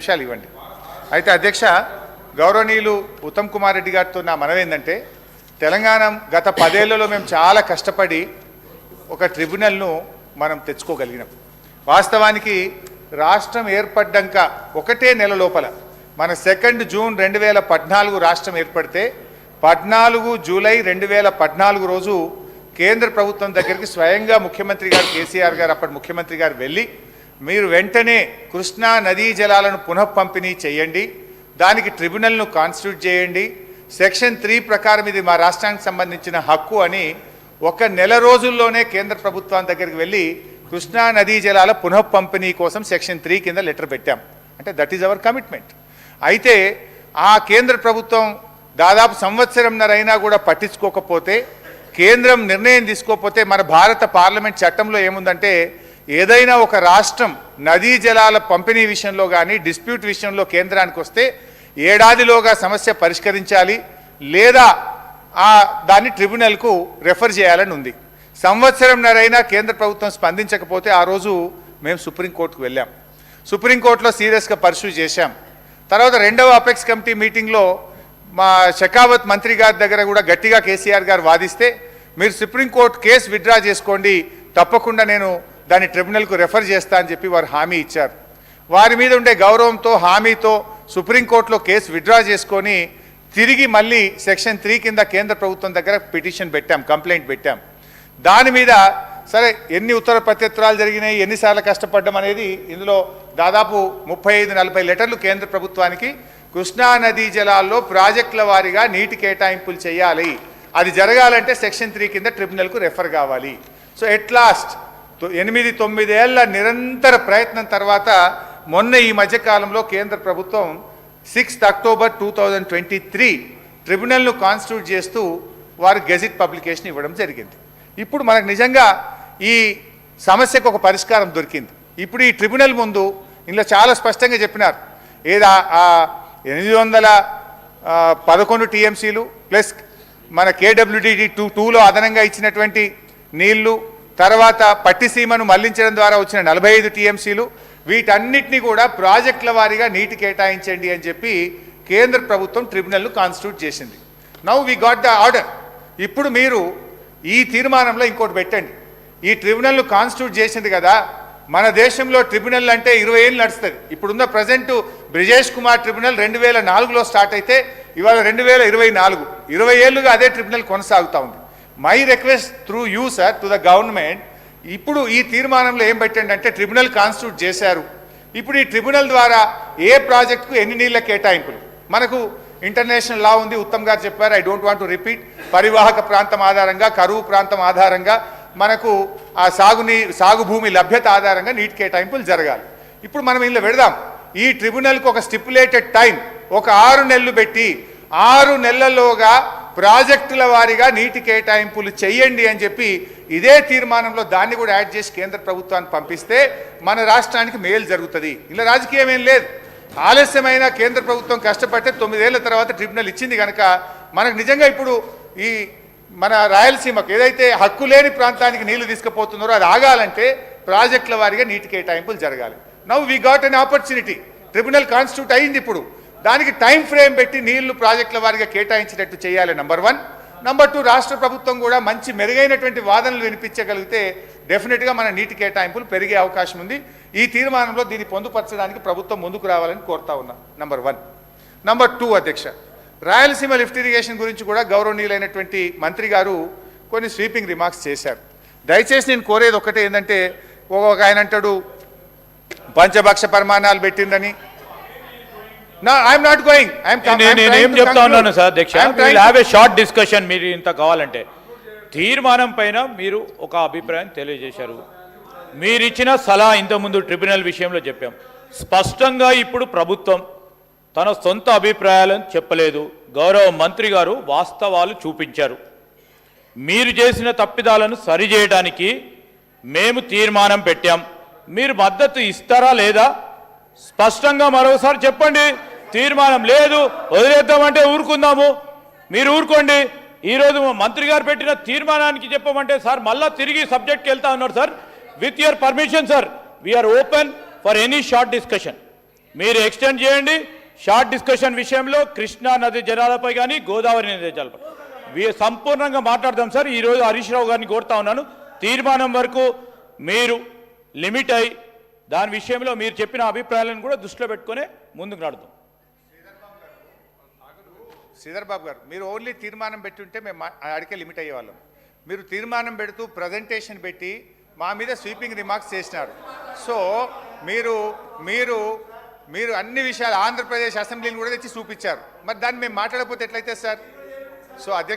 విషయాలు ఇవ్వండి. అయితే అధ్యక్ష గౌరవనీయులు ఉత్తమ్ కుమార్ రెడ్డి గారితో నా మనవి ఏంటంటే తెలంగాణ గత పదేళ్ళలో మేము చాలా కష్టపడి ఒక ట్రిబ్యునల్ను మనం తెచ్చుకోగలిగినాం. వాస్తవానికి రాష్ట్రం ఏర్పడ్డాక ఒకటే నెల లోపల మన సెకండ్ జూన్ రెండు వేల పద్నాలుగు రాష్ట్రం ఏర్పడితే పద్నాలుగు జూలై రెండు వేల పద్నాలుగు రోజు కేంద్ర ప్రభుత్వం దగ్గరికి స్వయంగా ముఖ్యమంత్రి గారు కేసీఆర్ గారు అప్పటి ముఖ్యమంత్రి గారు వెళ్ళి మీరు వెంటనే కృష్ణా నదీ జలాలను పునఃపంపిణీ చేయండి. దానికి ట్రిబ్యునల్ను కాన్స్టిట్యూట్ చేయండి. సెక్షన్ త్రీ ప్రకారం ఇది మా రాష్ట్రానికి సంబంధించిన హక్కు అని ఒక నెల రోజుల్లోనే కేంద్ర ప్రభుత్వం దగ్గరికి వెళ్ళి కృష్ణా నదీ జలాల పునఃపంపిణీ కోసం సెక్షన్ త్రీ కింద లెటర్ పెట్టాం. అంటే దట్ ఈజ్ అవర్ కమిట్మెంట్. అయితే ఆ కేంద్ర ప్రభుత్వం దాదాపు సంవత్సరంన్నరైనా కూడా పట్టించుకోకపోతే కేంద్రం నిర్ణయం తీసుకోకపోతే మన భారత పార్లమెంట్ చట్టంలో ఏముందంటే ఏదైనా ఒక రాష్ట్రం నదీ జలాల పంపిణీ విషయంలో కానీ డిస్ప్యూట్ విషయంలో కేంద్రానికి వస్తే ఏడాదిలోగా సమస్య పరిష్కరించాలి లేదా ఆ దాన్ని ట్రిబ్యునల్కు రెఫర్ చేయాలని ఉంది. సంవత్సరంన్నరైనా కేంద్ర ప్రభుత్వం స్పందించకపోతే ఆ రోజు మేము సుప్రీంకోర్టుకు వెళ్ళాం. సుప్రీంకోర్టులో సీరియస్గా పర్సూ చేశాం. తర్వాత రెండవ అపెక్స్ కమిటీ మీటింగ్లో మా షకావత్ మంత్రి గారి దగ్గర కూడా గట్టిగా కేసీఆర్ గారు వాదిస్తే మీరు సుప్రీంకోర్టు కేసు విత్డ్రా చేసుకోండి తప్పకుండా నేను దాన్ని ట్రిబ్యునల్కు రెఫర్ చేస్తా అని చెప్పి వారు హామీ ఇచ్చారు. వారి మీద ఉండే గౌరవంతో హామీతో సుప్రీంకోర్టులో కేసు విత్డ్రా చేసుకొని తిరిగి మళ్ళీ సెక్షన్ త్రీ కింద కేంద్ర ప్రభుత్వం దగ్గర పిటిషన్ పెట్టాం కంప్లైంట్ పెట్టాం. దాని మీద సరే ఎన్ని ఉత్తర ప్రత్యుత్తరాలు జరిగినాయి ఎన్నిసార్లు కష్టపడ్డం అనేది ఇందులో దాదాపు ముప్పై ఐదు నలభై లెటర్లు కేంద్ర ప్రభుత్వానికి కృష్ణా నదీ జలాల్లో ప్రాజెక్టుల వారీగా నీటి కేటాయింపులు చేయాలి. అది జరగాలంటే సెక్షన్ త్రీ కింద ట్రిబ్యునల్కు రెఫర్ కావాలి. సో ఎట్ లాస్ట్ ఎనిమిది తొమ్మిదేళ్ళ నిరంతర ప్రయత్నం తర్వాత మొన్న ఈ మధ్యకాలంలో కేంద్ర ప్రభుత్వం sixth October two thousand twenty three ట్రిబ్యునల్ను constitute చేస్తూ వారు గెజిట్ పబ్లికేషన్ ఇవ్వడం జరిగింది. ఇప్పుడు మనకు నిజంగా ఈ సమస్యకు ఒక పరిష్కారం దొరికింది. ఇప్పుడు ఈ ట్రిబ్యునల్ ముందు ఇందులో చాలా స్పష్టంగా చెప్పినారు. ఏదా ఆ ఎనిమిది వందల పదకొండు టీఎంసీలు ప్లస్ మన కేడబ్ల్యూడిడి టూ టూలో అదనంగా ఇచ్చినటువంటి నీళ్ళు తర్వాత పట్టిసీమను మళ్ళించడం ద్వారా వచ్చిన నలభై ఐదు టీఎంసీలు వీటన్నిటిని కూడా ప్రాజెక్టుల వారీగా నీటి కేటాయించండి అని చెప్పి కేంద్ర ప్రభుత్వం ట్రిబ్యునల్ను కాన్స్టిట్యూట్ చేసింది. Now we got the order. ఇప్పుడు మీరు ఈ తీర్మానంలో ఇంకోటి పెట్టండి. ఈ ట్రిబ్యునల్ను కాన్స్టిట్యూట్ చేసింది కదా మన దేశంలో ట్రిబ్యునల్ అంటే ఇరవై ఏళ్ళు నడుస్తుంది. ఇప్పుడున్న ప్రజెంట్ బ్రిజేష్ కుమార్ ట్రిబ్యునల్ రెండు వేల నాలుగులో స్టార్ట్ అయితే ఇవాళ రెండు వేల ఇరవై నాలుగు. ఇరవై ఏళ్ళుగా అదే ట్రిబ్యునల్ కొనసాగుతూ ఉంది. My request through you sir to the government ఇప్పుడు ఈ తీర్మానంలో ఏం పెట్టండి అంటే ట్రిబ్యునల్ కాన్స్టిట్యూట్ చేశారు. ఇప్పుడు ఈ ట్రిబ్యునల్ ద్వారా ఏ ప్రాజెక్టుకు ఎన్ని నీళ్ళ కేటాయింపులు? మనకు ఇంటర్నేషనల్ లా ఉంది ఉత్తమ్ గారు చెప్పారు I don't want to repeat పరివాహక ప్రాంతం ఆధారంగా కరువు ప్రాంతం ఆధారంగా మనకు ఆ సాగునీ సాగు భూమి లభ్యత ఆధారంగా నీటి కేటాయింపులు జరగాలి. ఇప్పుడు మనం ఇందులో పెడదాం. ఈ ట్రిబ్యునల్కి ఒక స్టిపులేటెడ్ టైం ఒక ఆరు నెలలు పెట్టి ఆరు నెలల్లోగా ప్రాజెక్టుల వారీగా నీటి కేటాయింపులు చేయండి అని చెప్పి ఇదే తీర్మానంలో దాన్ని కూడా యాడ్ చేసి కేంద్ర ప్రభుత్వాన్ని పంపిస్తే మన రాష్ట్రానికి మేలు జరుగుతుంది. ఇలా రాజకీయం ఏం లేదు. ఆలస్యమైన కేంద్ర ప్రభుత్వం కష్టపడితే తొమ్మిదేళ్ళ తర్వాత ట్రిబ్యునల్ ఇచ్చింది కనుక మనకు నిజంగా ఇప్పుడు ఈ మన రాయలసీమకు ఏదైతే హక్కు లేని ప్రాంతానికి నీళ్ళు తీసుకుపోతున్నారో అది ఆగాలంటే ప్రాజెక్టుల వారీగా నీటి కేటాయింపులు జరగాలి. Now we got an opportunity tribunal constitute అయింది ఇప్పుడు. దానికి టైం ఫ్రేమ్ పెట్టి నీళ్ళు ప్రాజెక్టుల వారిగా కేటాయించినట్టు చేయాలి నంబర్ వన్ నంబర్ టూ రాష్ట్ర ప్రభుత్వం కూడా మంచి మెరుగైనటువంటి వాదనలు వినిపించగలిగితే డెఫినెట్గా మన నీటి కేటాయింపులు పెరిగే అవకాశం ఉంది. ఈ తీర్మానంలో దీన్ని పొందుపరచడానికి ప్రభుత్వం ముందుకు రావాలని కోరుతా ఉన్నా. నంబర్ వన్ నంబర్ టూ అధ్యక్ష. రాయలసీమ లిఫ్ట్ ఇరిగేషన్ గురించి కూడా గౌరవనీయులైనటువంటి మంత్రి గారు కొన్ని స్వీపింగ్ రిమార్క్స్ చేశారు. దయచేసి నేను కోరేది ఒకటే ఏంటంటే ఒక ఆయన అంటాడు పంచభక్ష పరిమాణాలు పెట్టిందని ఐఎమ్ నాట్ గోయింగ్ నేను చెప్తా ఉన్నాను సార్ అధ్యక్ష హ్యావ్ ఏ షార్ట్ డిస్కషన్ మీరు ఇంత కావాలంటే. తీర్మానం పైన మీరు ఒక అభిప్రాయం తెలియజేశారు. మీరు ఇచ్చిన సలహా ఇంతకుముందు ట్రిబ్యునల్ విషయంలో చెప్పాం. స్పష్టంగా ఇప్పుడు ప్రభుత్వం తన సొంత అభిప్రాయాలను చెప్పలేదు. గౌరవ మంత్రి గారు వాస్తవాలు చూపించారు. మీరు చేసిన తప్పిదాలను సరిచేయడానికి మేము తీర్మానం పెట్టాం. మీరు మద్దతు ఇస్తారా లేదా? స్పష్టంగా మరోసారి చెప్పండి. తీర్మానం లేదు వదిలేద్దామంటే ఊరుకుందాము. మీరు ఊరుకోండి. ఈరోజు మంత్రి గారు పెట్టిన తీర్మానానికి చెప్పమంటే సార్ మళ్ళా తిరిగి సబ్జెక్ట్కి వెళ్తా ఉన్నారు sir. With your permission sir we are open for any short discussion మీరు ఎక్స్టెండ్ చేయండి. షార్ట్ డిస్కషన్ విషయంలో కృష్ణా నది జలాలపై కానీ గోదావరి నది జలాలపై. సంపూర్ణంగా మాట్లాడదాం సార్. ఈరోజు హరీష్ రావు గారిని కోరుతా ఉన్నాను. తీర్మానం వరకు మీరు లిమిట్ అయి దాని విషయంలో మీరు చెప్పిన అభిప్రాయాలను కూడా దృష్టిలో పెట్టుకొని ముందుకు నడుద్దాం. శ్రీధర్ బాబు గారు మీరు ఓన్లీ తీర్మానం పెట్టి ఉంటే మేము మా- ఆడికే లిమిట్ అయ్యేవాళ్ళం. మీరు తీర్మానం పెడుతూ ప్రజెంటేషన్ పెట్టి మా మీద స్వీపింగ్ రిమార్క్స్ చేసినారు. సో మీరు మీరు మీరు అన్ని విషయాలు ఆంధ్రప్రదేశ్ అసెంబ్లీని కూడా తెచ్చి చూపించారు. మరి దాన్ని మేము మాట్లాడకపోతే ఎట్లయితే సార్? సో అధ్యక్ష